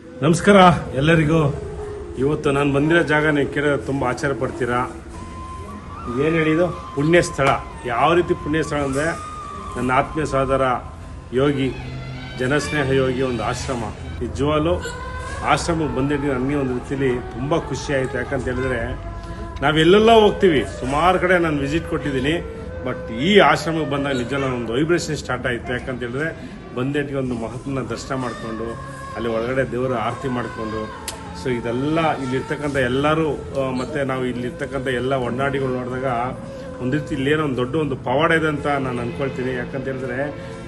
ನಮಸ್ಕಾರ ಎಲ್ಲರಿಗೂ. ಇವತ್ತು ನಾನು ಬಂದಿರೋ ಜಾಗ ನೀವು ಕೇಳಿದ್ರೆ ತುಂಬ ಆಶ್ಚರ್ಯ ಪಡ್ತೀರಾ? ಏನು ಹೇಳಿದ್ದು ಪುಣ್ಯ ಸ್ಥಳ ಯಾವ ರೀತಿ ಪುಣ್ಯ ಸ್ಥಳ ಅಂದರೆ ನನ್ನ ಆತ್ಮೀಯ ಸಹೋದರ ಯೋಗಿ, ಜನಸ್ನೇಹ ಯೋಗಿ ಒಂದು ಆಶ್ರಮ. ನಿಜವಾಗ್ಲೂ ಆಶ್ರಮಕ್ಕೆ ಬಂದಿದ್ದು ನನಗೆ ಒಂದು ರೀತಿಲಿ ತುಂಬ ಖುಷಿ ಆಯಿತು. ಯಾಕಂತ ಹೇಳಿದ್ರೆ ನಾವೆಲ್ಲೆಲ್ಲ ಹೋಗ್ತೀವಿ. ಸುಮಾರು ಕಡೆ ನಾನು ವಿಸಿಟ್ ಕೊಟ್ಟಿದ್ದೀನಿ. ಬಟ್ ಈ ಆಶ್ರಮಕ್ಕೆ ಬಂದಾಗ ನಿಜ ಒಂದು ವೈಬ್ರೇಷನ್ ಸ್ಟಾರ್ಟ್ ಆಯಿತು. ಯಾಕಂತ ಹೇಳಿದ್ರೆ ಬಂದೇಟಿಗೆ ಒಂದು ಮಹತ್ವನ ದರ್ಶನ ಮಾಡಿಕೊಂಡು, ಅಲ್ಲಿ ಒಳಗಡೆ ದೇವರ ಆರತಿ ಮಾಡಿಕೊಂಡು ಸೊ ಇದೆಲ್ಲ ಇಲ್ಲಿರ್ತಕ್ಕಂಥ ಎಲ್ಲರೂ ಮತ್ತು ನಾವು ಇಲ್ಲಿರ್ತಕ್ಕಂಥ ಎಲ್ಲ ಒಡನಾಡಿಗಳು ನೋಡಿದಾಗ ಒಂದು ರೀತಿ ಇಲ್ಲೇನೋ ಒಂದು ದೊಡ್ಡ ಒಂದು ಪವಾಡ ಇದೆ ಅಂತ ನಾನು ಅಂದ್ಕೊಳ್ತೀನಿ ಯಾಕಂತ ಹೇಳಿದ್ರೆ,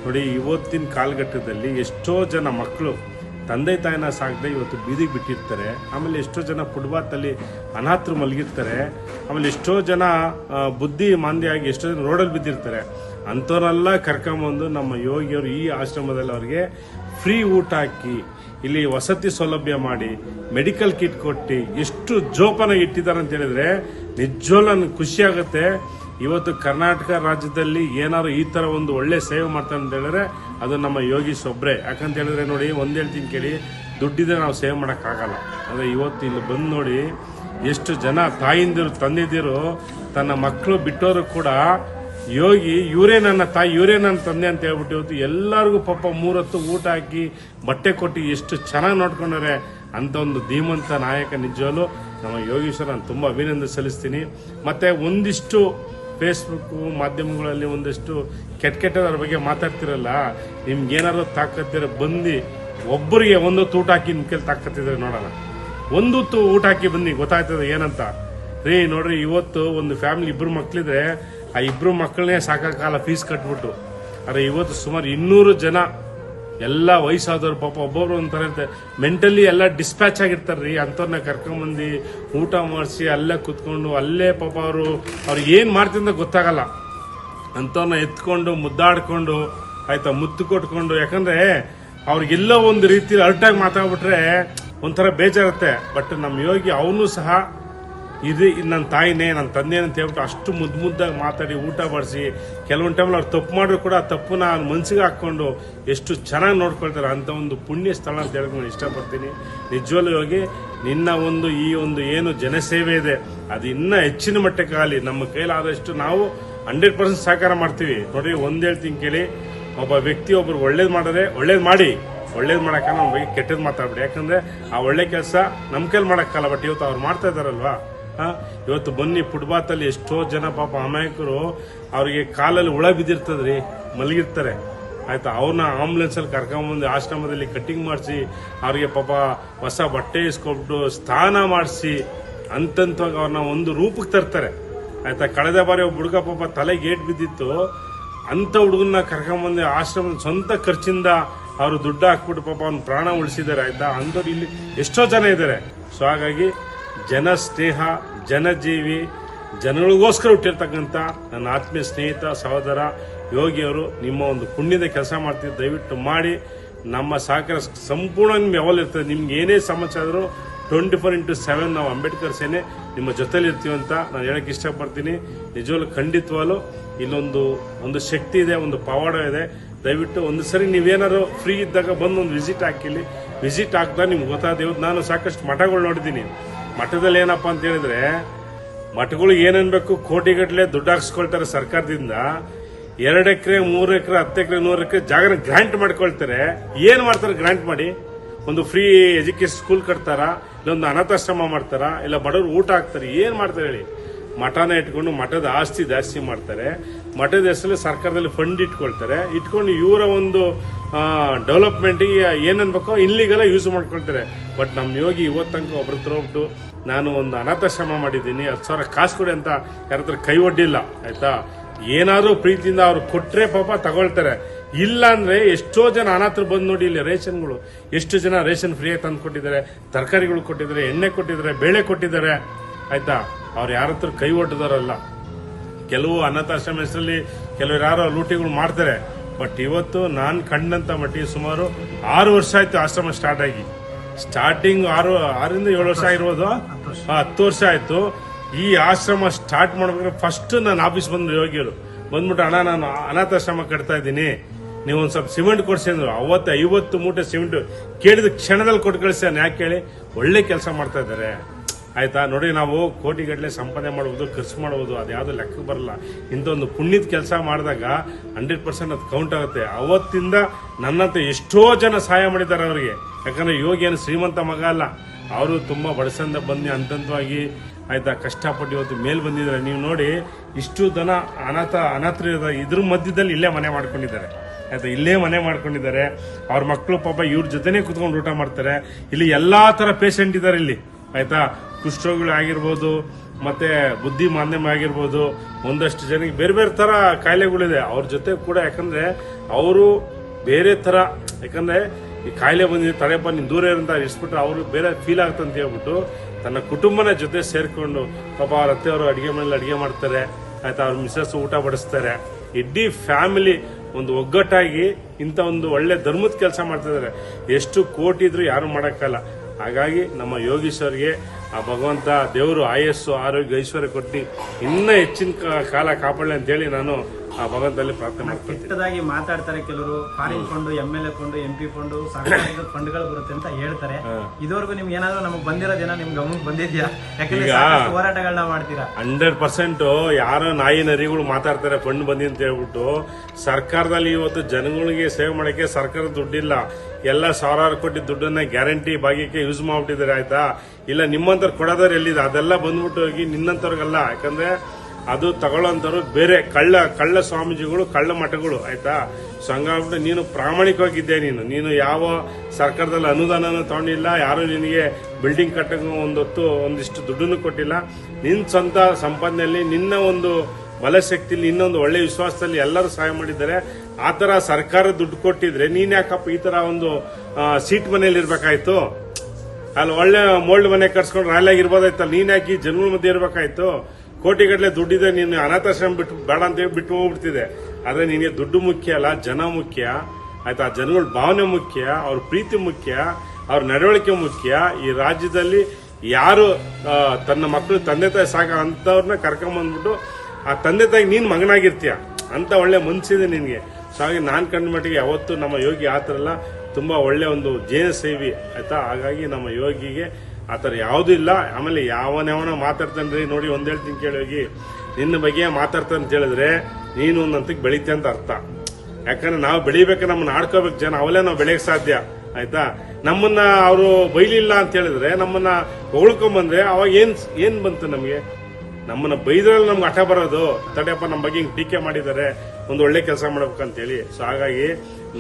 ನೋಡಿ ಇವತ್ತಿನ ಕಾಲಘಟ್ಟದಲ್ಲಿ ಎಷ್ಟೋ ಜನ ಮಕ್ಕಳು ತಂದೆ ತಾಯಿನ ಸಾಕದೆ ಇವತ್ತು ಬೀದಿಗೆ ಬಿಟ್ಟಿರ್ತಾರೆ. ಆಮೇಲೆ ಎಷ್ಟೋ ಜನ ಫುಟ್ಬಾತಲ್ಲಿ ಅನಾಥರು ಮಲಗಿರ್ತಾರೆ. ಆಮೇಲೆ ಎಷ್ಟೋ ಜನ ಬುದ್ಧಿ ಮಾಂದಿಯಾಗಿ ಎಷ್ಟೋ ಜನ ರೋಡಲ್ಲಿ ಬಿದ್ದಿರ್ತಾರೆ. ಅಂಥವ್ರನ್ನೆಲ್ಲ ಕರ್ಕೊಂಬಂದು ನಮ್ಮ ಯೋಗಿಯವರು ಈ ಆಶ್ರಮದಲ್ಲಿ ಅವ್ರಿಗೆ ಫ್ರೀ ಊಟ ಹಾಕಿ, ಇಲ್ಲಿ ವಸತಿ ಸೌಲಭ್ಯ ಮಾಡಿ ಮೆಡಿಕಲ್ ಕಿಟ್ ಕೊಟ್ಟು ಎಷ್ಟು ಜೋಪಾನ ಇಟ್ಟಿದ್ದಾರೆ ಅಂತ ಹೇಳಿದ್ರೆ ನಿಜವಲ್ಲ ನನಗೆ ಖುಷಿ ಆಗುತ್ತೆ. ಇವತ್ತು ಕರ್ನಾಟಕ ರಾಜ್ಯದಲ್ಲಿ ಏನಾದ್ರು ಈ ತರ ಒಂದು ಒಳ್ಳೆ ಸೇವೆ ಮಾಡ್ತಾರೆ ಅಂತ ಹೇಳಿದ್ರೆ ಅದು ನಮ್ಮ ಯೋಗಿ ಸೊಬ್ರೆ. ಯಾಕಂತ ಹೇಳಿದ್ರೆ ನೋಡಿ, ಒಂದ್ ಹೇಳ್ತೀನಿ ಕೇಳಿ, ದುಡ್ಡಿದ್ರೆ ನಾವು ಸೇವೆ ಮಾಡೋಕ್ಕಾಗಲ್ಲ. ಅಂದರೆ ಇವತ್ತು ಇಲ್ಲಿ ಬಂದು ನೋಡಿ ಎಷ್ಟು ಜನ ತಾಯಿಂದಿರು, ತಂದೆದಿರು, ತನ್ನ ಮಕ್ಕಳು ಬಿಟ್ಟೋರು ಕೂಡ ಯೋಗಿ, ಇವರೇ ನನ್ನ ತಾಯಿ, ಇವರೇ ನನ್ನ ತಂದೆ ಅಂತ ಹೇಳ್ಬಿಟ್ಟು ಇವತ್ತು ಎಲ್ಲರಿಗೂ ಪಾಪ ಮೂರತ್ತು ಊಟ ಹಾಕಿ ಬಟ್ಟೆ ಕೊಟ್ಟು ಎಷ್ಟು ಚೆನ್ನಾಗಿ ನೋಡ್ಕೊಂಡರೆ ಅಂತ ಒಂದು ಧೀಮಂತ ನಾಯಕ ನಿಜವಲ್ಲೂ ನಮ್ಮ ಯೋಗೀಶ್ವರ ನಾನು ತುಂಬ ಅಭಿನಂದನೆ ಸಲ್ಲಿಸ್ತೀನಿ. ಮತ್ತೆ ಒಂದಿಷ್ಟು ಫೇಸ್ಬುಕ್ಕು ಮಾಧ್ಯಮಗಳಲ್ಲಿ ಒಂದಿಷ್ಟು ಕೆಟ್ಟ ಕೆಟ್ಟದ್ರ ಬಗ್ಗೆ ಮಾತಾಡ್ತಿರಲ್ಲ ನಿಮ್ಗೆ ಏನಾದ್ರು ತಾಕತ್ತಿರ ಬಂದು ಒಬ್ಬರಿಗೆ ಒಂದು ಊಟ ಹಾಕಿ ನಿಮ್ಮ ಕೈಲಿ ತಾಕತ್ತಿದ್ರೆ ನೋಡೋಣ. ಒಂದು ಊಟ ಹಾಕಿ ಬನ್ನಿ ಗೊತ್ತಾಗ್ತದೆ ಏನಂತ. ರೀ, ನೋಡ್ರಿ, ಇವತ್ತು ಒಂದು ಫ್ಯಾಮಿಲಿ ಇಬ್ರು ಮಕ್ಳಿದ್ರೆ ಆ ಇಬ್ಬರು ಮಕ್ಕಳನ್ನೇ ಸಾಕಾಗಲ್ಲ ಫೀಸ್ ಕಟ್ಬಿಟ್ಟು. ಆದರೆ ಇವತ್ತು ಸುಮಾರು ಇನ್ನೂರು ಜನ, ಎಲ್ಲ ವಯಸ್ಸಾದವ್ರು ಪಾಪ ಒಬ್ಬೊಬ್ರು ಒಂಥರ ಇರ್ತಾರೆ ಮೆಂಟಲಿ ಎಲ್ಲ ಡಿಸ್ಪ್ಯಾಚ್ ಆಗಿರ್ತಾರ್ರಿ ಅಂಥವ್ರನ್ನ ಕರ್ಕೊಂಬಂದು ಊಟ ಮಾಡಿಸಿ, ಅಲ್ಲೇ ಕುತ್ಕೊಂಡು, ಅಲ್ಲೇ ಪಾಪ ಅವರು ಅವ್ರಿಗೆ ಏನು ಮಾಡ್ತಿಂದ ಗೊತ್ತಾಗಲ್ಲ. ಅಂಥವ್ರನ್ನ ಎತ್ಕೊಂಡು, ಮುದ್ದಾಡ್ಕೊಂಡು, ಆಯಿತಾ, ಮುತ್ತು ಕೊಟ್ಕೊಂಡು, ಯಾಕಂದ್ರೆ ಅವ್ರಿಗೆಲ್ಲೋ ಒಂದು ರೀತಿ ಅರ್ಟಾಗಿ ಮಾತಾಡ್ಬಿಟ್ರೆ ಒಂಥರ ಬೇಜಾರುತ್ತೆ. ಬಟ್ ನಮ್ಮ ಯೋಗಿ ಅವನು ಸಹ ಇದು ನನ್ನ ತಾಯಿನೇ ನನ್ನ ತಂದೆ ಅಂತ ಹೇಳ್ಬಿಟ್ಟು ಅಷ್ಟು ಮುದ್ದು ಮುದ್ದಾಗಿ ಮಾತಾಡಿ ಊಟ ಬಡಿಸಿ ಕೆಲವೊಂದು ಟೈಮಲ್ಲಿ ಅವ್ರು ತಪ್ಪು ಮಾಡಿದ್ರು ಕೂಡ ಆ ತಪ್ಪನ್ನ ಮನಸ್ಸಿಗೆ ಹಾಕ್ಕೊಂಡು ಎಷ್ಟು ಚೆನ್ನಾಗಿ ನೋಡ್ಕೊಳ್ತಾರೆ ಅಂತ ಒಂದು ಪುಣ್ಯ ಸ್ಥಳ ಅಂತ ಹೇಳಿ ನಾನು ಇಷ್ಟಪಡ್ತೀನಿ. ನಿಜವಲ್ಲೂ ಹೋಗಿ ನಿನ್ನ ಒಂದು ಈ ಒಂದು ಏನು ಜನಸೇವೆ ಇದೆ ಅದು ಇನ್ನೂ ಹೆಚ್ಚಿನ ಮಟ್ಟಕ್ಕೆ ಆಗಲಿ. ನಮ್ಮ ಕೈಲಾದಷ್ಟು ನಾವು ಹಂಡ್ರೆಡ್ ಪರ್ಸೆಂಟ್ ಸಹಕಾರ ಮಾಡ್ತೀವಿ. ನೋಡಿ ಒಂದು ಹೇಳ್ತೀನಿ ಕೇಳಿ ಒಬ್ಬ ವ್ಯಕ್ತಿ ಒಬ್ರು ಒಳ್ಳೇದು ಮಾಡಿದ್ರೆ ಒಳ್ಳೇದು ಮಾಡಿ. ಒಳ್ಳೇದು ಮಾಡೋಕ್ಕಲ್ಲ ನಮ್ಮ ಬಗ್ಗೆ ಕೆಟ್ಟದ್ದು ಮಾತಾಡ್ಬಿಡಿ. ಯಾಕಂದರೆ ಆ ಒಳ್ಳೆ ಕೆಲಸ ನಮ್ಮ ಕೈಲಿ ಮಾಡೋಕ್ಕಲ್ಲ ಬಟ್ ಇವತ್ತು ಅವ್ರು ಮಾಡ್ತಾ ಇದಾರಲ್ವಾ? ಆ, ಇವತ್ತು ಬನ್ನಿ ಫುಟ್ಬಾತಲ್ಲಿ ಎಷ್ಟೋ ಜನ ಪಾಪ ಅಮಾಯಕರು ಅವರಿಗೆ ಕಾಲಲ್ಲಿ ಹುಳ ಬಿದ್ದಿರ್ತದ್ರಿ, ಮಲಗಿರ್ತಾರೆ. ಆಯ್ತಾ ಅವ್ರನ್ನ ಆಂಬುಲೆನ್ಸ್ ಅಲ್ಲಿ ಕರ್ಕೊಂಬಂದು ಆಶ್ರಮದಲ್ಲಿ ಕಟ್ಟಿಂಗ್ ಮಾಡಿಸಿ, ಅವ್ರಿಗೆ ಪಾಪ ಹೊಸ ಬಟ್ಟೆ ಇಸ್ಕೊಬಿಟ್ಟು ಸ್ನಾನ ಮಾಡಿಸಿ, ಅಂತಂತವಾಗಿ ಅವ್ರನ್ನ ಒಂದು ರೂಪಕ್ಕೆ ತರ್ತಾರೆ. ಆಯ್ತಾ, ಕಳೆದ ಬಾರಿ ಒಬ್ಬ ಹುಡುಗ ಪಾಪ ತಲೆಗೆ ಏಟ್ ಬಿದ್ದಿತ್ತು. ಅಂತ ಹುಡುಗನ್ನ ಕರ್ಕೊಂಬಂದು ಆಶ್ರಮದ ಸ್ವಂತ ಖರ್ಚಿಂದ ಅವರು ದುಡ್ಡು ಹಾಕ್ಬಿಟ್ಟು ಪಾಪ ಅವ್ನ ಪ್ರಾಣ ಉಳಿಸಿದ್ದಾರೆ. ಆಯ್ತಾ, ಅಂಥವ್ರು ಇಲ್ಲಿ ಎಷ್ಟೋ ಜನ ಇದ್ದಾರೆ. ಸೊ ಹಾಗಾಗಿ ಜನ ಸ್ನೇಹ ಜನಜೀವಿ, ಜನಗಳಿಗೋಸ್ಕರ ಹುಟ್ಟಿರ್ತಕ್ಕಂಥ ನನ್ನ ಆತ್ಮೀಯ ಸ್ನೇಹಿತ, ಸಹೋದರ, ಯೋಗಿಯವರು ನಿಮ್ಮ ಒಂದು ಪುಣ್ಯದ ಕೆಲಸ ಮಾಡ್ತೀವಿ ದಯವಿಟ್ಟು ಮಾಡಿ. ನಮ್ಮ ಸಹಕಾರ ಸಂಪೂರ್ಣ ನಿಮ್ಗೆ ಯಾವಲ್ಲಿ ಇರ್ತದೆ. ನಿಮ್ಗೆ ಏನೇ ಸಮಸ್ಯೆ ಆದರೂ ಟ್ವೆಂಟಿ ಫೋರ್ ಇಂಟು ಸೆವೆನ್ ನಾವು ಅಂಬೇಡ್ಕರ್ ಸೇನೆ ನಿಮ್ಮ ಜೊತೆಲಿ ಇರ್ತೀವಿ ಅಂತ ನಾನು ಹೇಳಕ್ಕೆ ಇಷ್ಟಪಡ್ತೀನಿ. ನಿಜವಾಗ್ಲೂ ಖಂಡಿತವಾಗ್ಲೂ ಇಲ್ಲೊಂದು, ಒಂದು ಶಕ್ತಿ ಇದೆ, ಒಂದು ಪವಾಡ ಇದೆ. ದಯವಿಟ್ಟು ಒಂದು ಸರಿ ನೀವೇನಾದ್ರು ಫ್ರೀ ಇದ್ದಾಗ ಬಂದು ಒಂದು ವಿಸಿಟ್ ಹಾಕಿಲಿ. ವಿಸಿಟ್ ಹಾಕಿದಾಗ ನಿಮ್ಗೆ ಗೊತ್ತಾದ ಇವತ್ತು ನಾನು ಸಾಕಷ್ಟು ಮಠಗಳು ನೋಡಿದ್ದೀನಿ. ಮಠದಲ್ಲಿ ಏನಪ್ಪಾ ಅಂತ ಹೇಳಿದ್ರೆ ಮಠಗಳು ಏನನ್ಬೇಕು? ಕೋಟಿಗಟ್ಟಲೆ ದುಡ್ಡು ಹಾಕ್ಸ್ಕೊಳ್ತಾರೆ ಸರ್ಕಾರದಿಂದ. ಎರಡು ಎಕರೆ, ಮೂರು ಎಕರೆ, ಹತ್ತು ಎಕರೆ, ನೂರು ಎಕರೆ ಜಾಗನ ಗ್ರಾಂಟ್ ಮಾಡ್ಕೊಳ್ತಾರೆ. ಏನ್ ಮಾಡ್ತಾರೆ ಗ್ರಾಂಟ್ ಮಾಡಿ? ಒಂದು ಫ್ರೀ ಎಜುಕೇಶನ್ ಸ್ಕೂಲ್ ಕಟ್ತಾರ? ಇಲ್ಲೊಂದು ಅನಾಥಾಶ್ರಮ ಮಾಡ್ತಾರ? ಇಲ್ಲ ಬಡವರು ಊಟ ಹಾಕ್ತಾರೆ? ಏನ್ ಮಾಡ್ತಾರೆ ಹೇಳಿ? ಮಠನ ಇಟ್ಕೊಂಡು ಮಠದ ಆಸ್ತಿ ಜಾಸ್ತಿ ಮಾಡ್ತಾರೆ. ಮಠದ ಹೆಸರಲ್ಲಿ ಸರ್ಕಾರದಲ್ಲಿ ಫಂಡ್ ಇಟ್ಕೊಳ್ತಾರೆ. ಇಟ್ಕೊಂಡು ಇವರ ಒಂದು ಡೆವಲಪ್ಮೆಂಟ್ಗೆ ಏನನ್ಬೇಕು ಇಲ್ಲಿಗೆಲ್ಲ ಯೂಸ್ ಮಾಡ್ಕೊಳ್ತಾರೆ. ಬಟ್ ನಮ್ಮ ಯೋಗಿ ಇವತ್ತು ತನಕ ಒಬ್ರ ನಾನು ಒಂದು ಅನಾಥಾಶ್ರಮ ಮಾಡಿದ್ದೀನಿ, ಹತ್ತು ಸಾವಿರ ಕಾಸು ಕೊಡಿ ಅಂತ ಯಾರತ್ರ ಕೈ ಒಡ್ಡಿಲ್ಲ. ಆಯ್ತಾ? ಏನಾದರೂ ಪ್ರೀತಿಯಿಂದ ಅವ್ರು ಕೊಟ್ಟರೆ ಪಾಪ ತಗೊಳ್ತಾರೆ. ಇಲ್ಲ ಅಂದ್ರೆ ಎಷ್ಟೋ ಜನ ಅನಾಥರು ಬಂದು ನೋಡಿ ಇಲ್ಲಿ ರೇಷನ್ಗಳು, ಎಷ್ಟು ಜನ ರೇಷನ್ ಫ್ರೀಯಾಗಿ ತಂದು ಕೊಟ್ಟಿದ್ದಾರೆ. ತರಕಾರಿಗಳು ಕೊಟ್ಟಿದ್ದಾರೆ, ಎಣ್ಣೆ ಕೊಟ್ಟಿದ್ದಾರೆ, ಬೇಳೆ ಕೊಟ್ಟಿದ್ದಾರೆ. ಆಯ್ತಾ? ಅವ್ರು ಯಾರ ಹತ್ರ ಕೈ ಒಡ್ಡಿದಾರಲ್ಲ ಕೆಲವು ಅನಾಥಾಶ್ರಮ ಹೆಸರಲ್ಲಿ ಕೆಲವರು ಯಾರೋ ಲೂಟಿಗಳು ಮಾಡ್ತಾರೆ. ಬಟ್ ಇವತ್ತು ನಾನು ಕಂಡಂತ ಮಟ್ಟಿಗೆ ಸುಮಾರು ಆರು ವರ್ಷ ಆಯ್ತು ಆಶ್ರಮ ಸ್ಟಾರ್ಟ್ ಆಗಿ. ಸ್ಟಾರ್ಟಿಂಗ್ ಆರು, ಆರಿಂದ ಏಳು ವರ್ಷ ಆಗಿರ್ಬೋದು. ಹತ್ತು ವರ್ಷ ಆಯ್ತು. ಈ ಆಶ್ರಮ ಸ್ಟಾರ್ಟ್ ಮಾಡ್ಬೇಕಾದ್ರೆ ಫಸ್ಟ್ ನಾನು ಆಫೀಸ್ ಬಂದ್ರು ಯೋಗಿಯರು. ಬಂದ್ಬಿಟ್ಟು ಅಣ್ಣ, ನಾನು ಅನಾಥಾಶ್ರಮ ಕಟ್ತಾ ಇದ್ದೀನಿ. ನೀವು ಒಂದು ಸ್ವಲ್ಪ ಸಿಮೆಂಟ್ ಕೊಡಿಸಿ ಅಂದ್ರು. ಅವತ್ತು ಐವತ್ತು ಮೂಟೆ ಸಿಮೆಂಟ್ ಕೇಳಿದ ಕ್ಷಣದಲ್ಲಿ ಕೊಟ್ಟು ಕಳಿಸ್ತಾನೆ ಯಾಕೆ ಕೇಳಿ? ಒಳ್ಳೆ ಕೆಲಸ ಮಾಡ್ತಾ ಇದ್ದಾರೆ. ಆಯ್ತಾ? ನೋಡಿ, ನಾವು ಕೋಟಿಗಟ್ಟಲೆ ಸಂಪಾದನೆ ಮಾಡುವುದು, ಖರ್ಚು ಮಾಡುವುದು, ಅದು ಲೆಕ್ಕ ಬರಲ್ಲ. ಇಂಥ ಒಂದು ಪುಣ್ಯದ ಕೆಲಸ ಮಾಡಿದಾಗ ಹಂಡ್ರೆಡ್ ಪರ್ಸೆಂಟ್ ಅದು ಕೌಂಟ್ ಆಗುತ್ತೆ. ಅವತ್ತಿಂದ ನನ್ನಂತ ಎಷ್ಟೋ ಜನ ಸಹಾಯ ಮಾಡಿದ್ದಾರೆ ಅವರಿಗೆ. ಯಾಕಂದ್ರೆ ಯೋಗಿ ಏನು ಶ್ರೀಮಂತ ಮಗ ಅಲ್ಲ. ಅವರು ತುಂಬ ಬಡಸಂದ ಬಂದು ಹಂತವಾಗಿ ಆಯ್ತಾ, ಕಷ್ಟಪಟ್ಟು ಇವತ್ತು ಮೇಲೆ ಬಂದಿದ್ದಾರೆ. ನೀವು ನೋಡಿ, ಇಷ್ಟು ದನ ಅನಾಥ ಅನಾಥರು ಇದ್ರ ಮಧ್ಯದಲ್ಲಿ ಇಲ್ಲೇ ಮನೆ ಮಾಡ್ಕೊಂಡಿದ್ದಾರೆ. ಆಯ್ತಾ, ಇಲ್ಲೇ ಮನೆ ಮಾಡ್ಕೊಂಡಿದ್ದಾರೆ. ಅವ್ರ ಮಕ್ಕಳು ಪಾಪ ಇವ್ರ ಜೊತೆನೇ ಕುತ್ಕೊಂಡು ಊಟ ಮಾಡ್ತಾರೆ. ಇಲ್ಲಿ ಎಲ್ಲಾ ತರ ಪೇಷಂಟ್ ಇದ್ದಾರೆ ಇಲ್ಲಿ. ಆಯ್ತಾ ಕುಷ್ಠರೋಗಿಗಳು ಆಗಿರ್ಬೋದು, ಮತ್ತೆ ಬುದ್ಧಿ ಮಾಧ್ಯಮ ಆಗಿರ್ಬೋದು, ಒಂದಷ್ಟು ಜನಕ್ಕೆ ಬೇರೆ ಬೇರೆ ತರ ಕಾಯಿಲೆಗಳಿದೆ. ಅವ್ರ ಜೊತೆ ಕೂಡ ಯಾಕಂದ್ರೆ ಅವರು ಬೇರೆ ತರ, ಯಾಕಂದ್ರೆ ಈ ಕಾಯಿಲೆ ಬಂದಿದೆ ತಡೆಯಪ್ಪ ನೀನು ದೂರ ಇರಂತ ಇರಿಸ್ಬಿಟ್ರೆ ಅವರು ಬೇರೆ ಫೀಲ್ ಆಗ್ತಂತ ಹೇಳ್ಬಿಟ್ಟು ತನ್ನ ಕುಟುಂಬನ ಜೊತೆ ಸೇರ್ಕೊಂಡು ಪಾಪ ಅವ್ರ ಅತ್ತೆಯವರು ಅಡಿಗೆ ಮನೇಲಿ ಅಡಿಗೆ ಮಾಡ್ತಾರೆ, ಆಯ್ತಾ, ಅವ್ರ ಮಿಸಸ್ ಊಟ ಬಡಿಸ್ತಾರೆ. ಇಡೀ ಫ್ಯಾಮಿಲಿ ಒಂದು ಒಗ್ಗಟ್ಟಾಗಿ ಇಂಥ ಒಂದು ಒಳ್ಳೆ ಧರ್ಮದ ಕೆಲಸ ಮಾಡ್ತಿದ್ದಾರೆ. ಎಷ್ಟು ಕೋಟಿ ಇದ್ರು ಯಾರು ಮಾಡೋಕ್ಕಲ್ಲ. ಹಾಗಾಗಿ ನಮ್ಮ ಯೋಗೀಶ್ವರ್ಗೆ ಆ ಭಗವಂತ ದೇವರು ಆಯಸ್ಸು ಆರೋಗ್ಯ ಐಶ್ವರ್ಯ ಕೊಟ್ಟು ಇನ್ನೂ ಹೆಚ್ಚಿನ ಕಾಲ ಕಾಪಾಡಲಿ ಅಂತೇಳಿ ನಾನು ಆ ಭಾಗದಲ್ಲಿ ಪ್ರಾರ್ಥನೆ ಕೆಟ್ಟದಾಗಿ ಮಾತಾಡ್ತಾರೆ ಕೆಲವರು foreign fund M L A fund M P fund ಫಂಡ್ಗಳು ಬರುತ್ತೆ ಅಂತ ಹೇಳ್ತಾರೆ. ಇದುವರೆಗೂ ನಿಮ್ಗೆ ಏನಾದ್ರು ನಮಗೆ ಬಂದಿರೋ ಜನ ನಿಮ್ ಗಮನಕ್ಕೆ ಬಂದಿದ್ಯಾ? ಯಾಕಂದ್ರೆ ಸಾಕಷ್ಟು ಹೋರಾಟಗಳನ್ನ ಮಾಡ್ತೀರಾ? ಹಂಡ್ರೆಡ್ ಪರ್ಸೆಂಟ್ ಯಾರೋ ನಾಯಿ ನರಿಗಳು ಮಾತಾಡ್ತಾರೆ ಫಂಡ್ ಬಂದಿ ಅಂತ ಹೇಳ್ಬಿಟ್ಟು ಸರ್ಕಾರದಲ್ಲಿ ಇವತ್ತು ಜನಗಳಿಗೆ ಸೇವ್ ಮಾಡಕ್ಕೆ ಸರ್ಕಾರ ದುಡ್ಡಿಲ್ಲ. ಎಲ್ಲ ಸಾವಿರಾರು ಕೋಟಿ ದುಡ್ಡನ್ನ ಗ್ಯಾರಂಟಿ ಭಾಗ್ಯಕ್ಕೆ ಯೂಸ್ ಮಾಡ್ಬಿಟ್ಟಿದ್ದಾರೆ ಆಯ್ತಾ? ಇಲ್ಲ ನಿಮ್ಮಂತವ್ರು ಕೊಡೋದವ್ರು ಎಲ್ಲಿದೆ? ಅದೆಲ್ಲ ಬಂದ್ಬಿಟ್ಟು ಹೋಗಿ ನಿನ್ನಂತವ್ರಿಗಲ್ಲ ಯಾಕಂದ್ರೆ ಅದು ತಗೊಳ್ಳೋಂಥವ್ರು ಬೇರೆ ಕಳ್ಳ ಕಳ್ಳ ಸ್ವಾಮೀಜಿಗಳು, ಕಳ್ಳ ಮಠಗಳು, ಆಯ್ತಾ? ಸೊ ನೀನು ಪ್ರಾಮಾಣಿಕವಾಗಿದ್ದೆ ನೀನು? ನೀನು ಯಾವ ಸರ್ಕಾರದಲ್ಲಿ ಅನುದಾನನ ತಗೊಂಡಿಲ್ಲ, ಯಾರು ನಿನಗೆ ಬಿಲ್ಡಿಂಗ್ ಕಟ್ಟಕ್ಕೆ ಒಂದೊತ್ತು ಒಂದಿಷ್ಟು ದುಡ್ಡನ್ನು ಕೊಟ್ಟಿಲ್ಲ. ನಿನ್ನ ಸ್ವಂತ ಸಂಪಾದನೆಯಲ್ಲಿ ನಿನ್ನ ಒಂದು ಬಲಶಕ್ತಿಲಿ ಇನ್ನೊಂದು ಒಳ್ಳೆ ವಿಶ್ವಾಸದಲ್ಲಿ ಎಲ್ಲರೂ ಸಹಾಯ ಮಾಡಿದ್ದಾರೆ. ಆ ಥರ ಸರ್ಕಾರ ದುಡ್ಡು ಕೊಟ್ಟಿದ್ರೆ ನೀನ್ ಯಾಕಪ್ಪ ಈ ತರ ಒಂದು ಸೀಟ್ ಮನೆಯಲ್ಲಿ ಇರಬೇಕಾಯ್ತು? ಅಲ್ಲಿ ಒಳ್ಳೆ ಮೋಲ್ಡ್ ಮನೆ ಕಟ್ಸ್ಕೊಂಡು ರಾಯಲ್ ಆಗಿರ್ಬೋದಾಯ್ತಲ್ಲ, ನೀನ್ ಯಾಕೆ ಜನಗಳ ಮಧ್ಯೆ ಇರ್ಬೇಕಾಯ್ತು? ಕೋಟಿಗಟ್ಟಲೆ ದುಡ್ಡಿದೆ, ನೀನು ಅನಾಥಾಶ್ರಮ ಬಿಟ್ಟು ಬೇಡ ಅಂತ ಬಿಟ್ಟು ಹೋಗ್ಬಿಡ್ತಿದೆ. ಆದ್ರೆ ನಿನಗೆ ದುಡ್ಡು ಮುಖ್ಯ ಅಲ್ಲ, ಜನ ಮುಖ್ಯ. ಆಯ್ತಾ? ಆ ಜನಗಳ ಭಾವನೆ ಮುಖ್ಯ, ಅವ್ರ ಪ್ರೀತಿ ಮುಖ್ಯ, ಅವ್ರ ನಡವಳಿಕೆ ಮುಖ್ಯ. ಈ ರಾಜ್ಯದಲ್ಲಿ ಯಾರು ತನ್ನ ಮಕ್ಕಳು ತಂದೆ ತಾಯಿ ಸಾಕ ಅಂತವ್ರನ್ನ ಕರ್ಕೊಂಬಂದ್ಬಿಟ್ಟು ಆ ತಂದೆ ತಾಯಿ ನೀನ್ ಮಗನಾಗಿರ್ತೀಯ? ಅಂತ ಒಳ್ಳೆ ಮನ್ಸಿದೆ ನಿನ್ಗೆ. ಸೊ ಹಾಗೆ ನಾನ್ ಕಂಡ ಮಟ್ಟಿಗೆ ಯಾವತ್ತು ನಮ್ಮ ಯೋಗಿ ಆ ಥರ ಎಲ್ಲ ತುಂಬಾ ಒಳ್ಳೆ ಒಂದು ಜೇನ ಸೇವಿ ಆಯ್ತಾ? ಹಾಗಾಗಿ ನಮ್ಮ ಯೋಗಿಗೆ ಆ ಥರ ಯಾವುದೂ ಇಲ್ಲ. ಆಮೇಲೆ ಯಾವನ್ಯಾವನೋ ಮಾತಾಡ್ತಾನೆ ರೀ, ನೋಡಿ ಒಂದು ಹೇಳ್ತೀನಿ ಹೋಗಿ. ನಿನ್ನ ಬಗ್ಗೆ ಮಾತಾಡ್ತಾನೆ ಅಂತ ಹೇಳಿದ್ರೆ ನೀನು ಒಂದು ಹಂತಕ್ಕೆ ಬೆಳಿತೆ ಅಂತ ಅರ್ಥ. ಯಾಕಂದ್ರೆ ನಾವು ಬೆಳಿಬೇಕು, ನಮ್ಮನ್ನ ಆಡ್ಕೋಬೇಕು ಜನ ಅವಲೇ ನಾವು ಬೆಳೆಯಕ್ಕೆ ಸಾಧ್ಯ. ಆಯ್ತಾ? ನಮ್ಮನ್ನ ಅವರು ಬೈಲಿಲ್ಲ ಅಂತ ಹೇಳಿದ್ರೆ, ನಮ್ಮನ್ನ ಹೊಗಳ್ಕೊಂಬಂದ್ರೆ ಅವಾಗ ಏನ್ ಏನ್ ಬಂತು ನಮಗೆ? ನಮ್ಮನ್ನ ಬೈದ್ರಲ್ಲಿ ನಮ್ಗೆ ಹಠ ಬರೋದು. ತಡೆಯಪ್ಪ ನಮ್ಮ ಬಗ್ಗೆ ಹಿಂಗೆ ಟೀಕೆ ಮಾಡಿದ್ದಾರೆ. ಒಂದು ಒಳ್ಳೆ ಕೆಲಸ ಮಾಡ್ಬೇಕಂತೇಳಿ. ಸೊ ಹಾಗಾಗಿ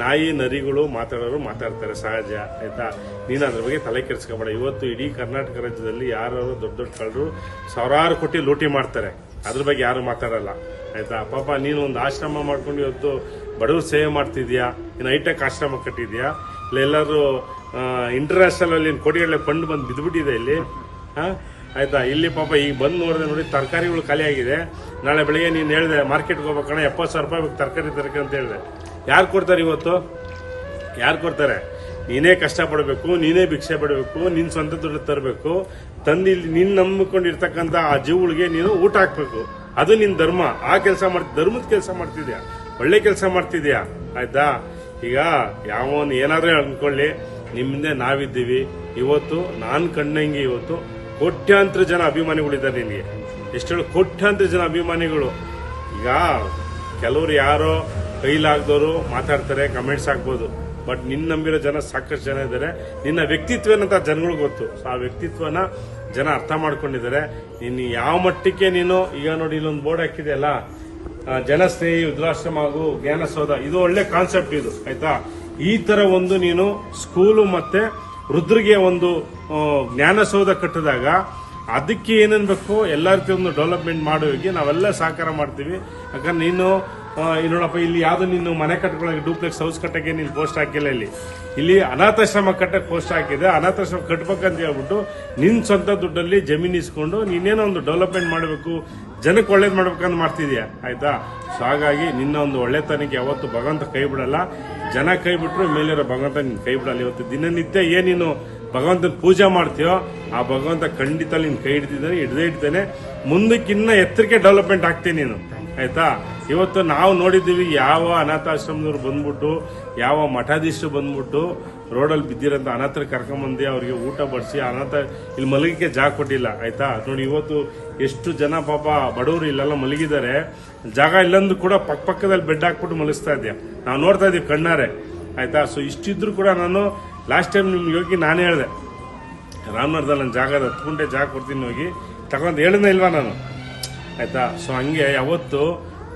ನಾಯಿ ನರಿಗಳು ಮಾತಾಡೋರು ಮಾತಾಡ್ತಾರೆ ಸಹಜ, ಆಯ್ತಾ? ನೀನು ಅದ್ರ ಬಗ್ಗೆ ತಲೆ ಕೆಡಿಸ್ಕೋಬೇಡ. ಇವತ್ತು ಇಡೀ ಕರ್ನಾಟಕ ರಾಜ್ಯದಲ್ಲಿ ಯಾರು ದೊಡ್ಡ ದೊಡ್ಡ ಕಳ್ಳರು ಸಾವಿರಾರು ಕೋಟಿ ಲೂಟಿ ಮಾಡ್ತಾರೆ. ಅದ್ರ ಬಗ್ಗೆ ಯಾರು ಮಾತಾಡಲ್ಲ, ಆಯ್ತಾ? ಪಾಪ, ನೀನು ಒಂದು ಆಶ್ರಮ ಮಾಡ್ಕೊಂಡು ಇವತ್ತು ಬಡವ್ರ ಸೇವೆ ಮಾಡ್ತಿದ್ಯಾ? ಇನ್ನು ಹೈಟೆಕ್ ಆಶ್ರಮ ಕಟ್ಟಿದ್ಯಾ? ಇಲ್ಲ ಎಲ್ಲರೂ ಇಂಟರ್ನ್ಯಾಷನಲ್ ಅಲ್ಲಿ ಕೋಟಿಗಟ್ಟಲೆ ಫಂಡ್ ಬಂದು ಬಿದ್ದುಬಿಟ್ಟಿದೆ ಇಲ್ಲಿ? ಹಾ? ಆಯ್ತಾ? ಇಲ್ಲಿ ಪಾಪ ಈಗ ಬಂದು ನೋಡಿದೆ ನೋಡಿ ತರಕಾರಿಗಳು ಖಾಲಿಯಾಗಿದೆ ನಾಳೆ ಬೆಳಿಗ್ಗೆ ನೀನು ಹೇಳಿದೆ ಮಾರ್ಕೆಟ್ಗೆ ಹೋಗ್ಬೇಕಣ್ಣ, ಎಪ್ಪತ್ತು ಸಾವಿರ ರೂಪಾಯಿ ತರಕಾರಿ ತರಕಾರಿ ಅಂತ ಹೇಳಿದೆ. ಯಾರು ಕೊಡ್ತಾರೆ ಇವತ್ತು? ಯಾರು ಕೊಡ್ತಾರೆ? ನೀನೇ ಕಷ್ಟಪಡಬೇಕು, ನೀನೇ ಭಿಕ್ಷೆ ಪಡಬೇಕು, ನಿನ್ ಸ್ವಂತ ದುಡ್ಡು ತರಬೇಕು. ತಂದು ಇಲ್ಲಿ ನಿನ್ನ ನಂಬಿಕೊಂಡಿರ್ತಕ್ಕಂಥ ಆ ಜೀವಗಳಿಗೆ ನೀನು ಊಟ ಹಾಕಬೇಕು. ಅದು ನಿನ್ನ ಧರ್ಮ. ಆ ಕೆಲಸ ಮಾಡ್ ಧರ್ಮದ ಕೆಲಸ ಮಾಡ್ತಿದ್ಯಾ? ಒಳ್ಳೆ ಕೆಲಸ ಮಾಡ್ತಿದ್ಯಾ? ಆಯ್ತಾ? ಈಗ ಯಾವನು ಏನಾದರೂ ಅಂದ್ಕೊಳ್ಳಿ ನಿಮ್ಮಿಂದ ನಾವಿದ್ದೀವಿ. ಇವತ್ತು ನಾನು ಕಂಡಂಗೆ ಇವತ್ತು ಕೋಟ್ಯಾಂತರ ಜನ ಅಭಿಮಾನಿಗಳಿದ್ದಾರೆ ನಿನಗೆ ಎಷ್ಟೇಳು ಕೋಟ್ಯಾಂತರ ಜನ ಅಭಿಮಾನಿಗಳು. ಈಗ ಕೆಲವರು ಯಾರೋ ಕೈಲಾಗ್ದವರು ಮಾತಾಡ್ತಾರೆ ಕಮೆಂಟ್ಸ್ ಹಾಕ್ಬೋದು. ಬಟ್ ನಿನ್ನ ನಂಬಿರೋ ಜನ ಸಾಕಷ್ಟು ಜನ ಇದ್ದಾರೆ. ನಿನ್ನ ವ್ಯಕ್ತಿತ್ವ ಏನಂತ ಜನಗಳಿಗೆ ಗೊತ್ತು. ಸೊ ಆ ವ್ಯಕ್ತಿತ್ವನ ಜನ ಅರ್ಥ ಮಾಡ್ಕೊಂಡಿದ್ದಾರೆ. ನೀನು ಯಾವ ಮಟ್ಟಕ್ಕೆ ನೀನು, ಈಗ ನೋಡಿ ಇಲ್ಲೊಂದು ಬೋರ್ಡ್ ಹಾಕಿದೆಯಲ್ಲ ಜನಸ್ನೇಹಿ, ವೃದ್ಧಾಶ್ರಮ ಹಾಗೂ ಜ್ಞಾನಸೌಧ. ಇದು ಒಳ್ಳೆ ಕಾನ್ಸೆಪ್ಟ್ ಇದು, ಆಯ್ತಾ? ಈ ತರ ಒಂದು ನೀನು ಸ್ಕೂಲು ಮತ್ತೆ ವೃದ್ಧರಿಗೆ ಒಂದು ಜ್ಞಾನ ಜ್ಞಾನಸೌಧ ಕಟ್ಟಿದಾಗ ಅದಕ್ಕೆ ಏನೇನು ಬೇಕು ಎಲ್ಲ ರೀತಿ ಒಂದು ಡೆವಲಪ್ಮೆಂಟ್ ಮಾಡೋಗಿ ನಾವೆಲ್ಲ ಸಹಕಾರ ಮಾಡ್ತೀವಿ. ಯಾಕಂದ್ರೆ ನೀನು ನೋಡಪ್ಪ ಇಲ್ಲಿ ಯಾವುದು ನೀನು ಮನೆ ಕಟ್ಕೊಳಕ್ಕೆ ಡೂಪ್ಲೆಕ್ಸ್ ಹೌಸ್ ಕಟ್ಟಕ್ಕೆ ನೀನು ಪೋಸ್ಟ್ ಹಾಕಿಲ್ಲ ಇಲ್ಲಿ. ಇಲ್ಲಿ ಅನಾಥಾಶ್ರಮ ಕಟ್ಟಕ್ಕೆ ಪೋಸ್ಟ್ ಹಾಕಿದೆ. ಅನಾಥಾಶ್ರಮ ಕಟ್ಬೇಕಂತ ಹೇಳ್ಬಿಟ್ಟು ನಿನ್ನ ಸ್ವಂತ ದುಡ್ಡಲ್ಲಿ ಜಮೀನು ಇಸ್ಕೊಂಡು ನೀನೇನೋ ಒಂದು ಡೆವಲಪ್ಮೆಂಟ್ ಮಾಡಬೇಕು, ಜನಕ್ಕೆ ಒಳ್ಳೇದು ಮಾಡ್ಬೇಕಂತ ಮಾಡ್ತಿದ್ಯಾ? ಆಯ್ತಾ? ಸೊ ಹಾಗಾಗಿ ನಿನ್ನ ಒಂದು ಒಳ್ಳೆತನಕ್ಕೆ ಯಾವತ್ತು ಭಗವಂತ ಕೈ ಬಿಡಲ್ಲ. ಜನ ಕೈ ಬಿಟ್ರು ಮೇಲಿರೋ ಭಗವಂತ ನಿನ್ನ ಕೈ ಬಿಡಲ್ಲ. ಇವತ್ತು ದಿನನಿತ್ಯ ಏನ್ ನೀನು ಭಗವಂತನ ಪೂಜೆ ಮಾಡ್ತೀಯೋ, ಆ ಭಗವಂತ ಖಂಡಿತ ನಿನ್ ಕೈ ಹಿಡಿದಿದ್ದಾನೆ ಹಿಡ್ದೇ ಇಡ್ತೇನೆ. ಮುಂದಕ್ಕಿನ್ನ ಎತ್ತರಕ್ಕೆ ಡೆವಲಪ್ಮೆಂಟ್ ಆಗ್ತೀನಿ ನೀನು. ಆಯ್ತಾ? ಇವತ್ತು ನಾವು ನೋಡಿದ್ದೀವಿ ಯಾವ ಅನಾಥಾಶ್ರಮದವ್ರು ಬಂದ್ಬಿಟ್ಟು, ಯಾವ ಮಠಾಧೀಶರು ಬಂದ್ಬಿಟ್ಟು ರೋಡಲ್ಲಿ ಬಿದ್ದಿರೋಂಥ ಅನಾಥರ ಕರ್ಕೊಂಬಂದು ಅವ್ರಿಗೆ ಊಟ ಬಡಿಸಿ ಅನಾಥ ಇಲ್ಲಿ ಮಲಗಿಕೆ ಜಾಗ ಕೊಟ್ಟಿಲ್ಲ, ಆಯಿತಾ? ನೋಡಿ, ಇವತ್ತು ಎಷ್ಟು ಜನ ಪಾಪ ಬಡವರು ಇಲ್ಲೆಲ್ಲ ಮಲಗಿದ್ದಾರೆ. ಜಾಗ ಇಲ್ಲಂದ್ರೂ ಕೂಡ ಪಕ್ಕ ಪಕ್ಕದಲ್ಲಿ ಬೆಡ್ ಹಾಕ್ಬಿಟ್ಟು ಮಲಗಿಸ್ತಾ ಇದ್ದೆ. ನಾವು ನೋಡ್ತಾ ಇದ್ದೀವಿ ಕಣ್ಣಾರೆ, ಆಯಿತಾ? ಸೊ ಇಷ್ಟಿದ್ರು ಕೂಡ ನಾನು ಲಾಸ್ಟ್ ಟೈಮ್ ನಿಮ್ಗೆ ಹೋಗಿ ನಾನು ಹೇಳಿದೆ. ರಾಮನಗರದಲ್ಲಿ ನನ್ನ ಜಾಗ ಗುಂಟೆ ಜಾಗ ಕೊಡ್ತೀನಿ ಹೋಗಿ. ತಗೊಂಡು ಹೇಳಿದ್ನ ಇಲ್ವಾ ನಾನು? ಆಯಿತಾ? ಸೊ ಹಂಗೆ, ಯಾವತ್ತು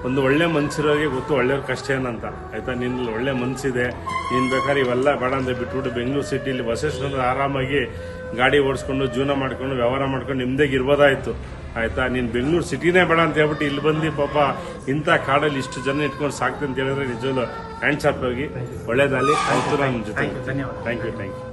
ಒಂದು ಒಳ್ಳೆ ಮನ್ಸಿರೋರಿಗೆ ಗೊತ್ತು ಒಳ್ಳೆಯವ್ರ ಕಷ್ಟ ಏನಂತ ಆಯ್ತಾ? ನಿನ್ನ ಒಳ್ಳೆ ಮನಸ್ಸಿದೆ ನೀನು ಬೇಕಾದ್ರೆ ಇವೆಲ್ಲ ಬೇಡ ಅಂತ ಬಿಟ್ಬಿಟ್ಟು ಬೆಂಗಳೂರು ಸಿಟಿಲಿ ಬಸವೇಶ್ವರ ಆರಾಮಾಗಿ ಗಾಡಿ ಓಡಿಸ್ಕೊಂಡು ಜೀವನ ಮಾಡ್ಕೊಂಡು ವ್ಯವಹಾರ ಮಾಡ್ಕೊಂಡು ನಿಮ್ದೇಗೆ ಇರ್ಬೋದಾಯ್ತು. ಆಯ್ತಾ? ನೀನು ಬೆಂಗಳೂರು ಸಿಟಿನೇ ಬೇಡ ಅಂತ ಹೇಳ್ಬಿಟ್ಟು ಇಲ್ಲಿ ಬಂದು ಪಾಪ ಇಂಥ ಕಾಡಲ್ಲಿ ಇಷ್ಟು ಜನ ಇಟ್ಕೊಂಡು ಸಾಕ್ತಂತ ಅಂತ ಹೇಳಿದ್ರೆ ನಿಜವಲ್ಲೂ ಹ್ಯಾಂಡ್ಸ್ ಆಫ್ ಹೋಗಿ ಒಳ್ಳೇದಾಗಲಿ. ಆಯ್ತು ನಮ್ಮ ಜೊತೆ ಥ್ಯಾಂಕ್ ಯು ಥ್ಯಾಂಕ್ ಯು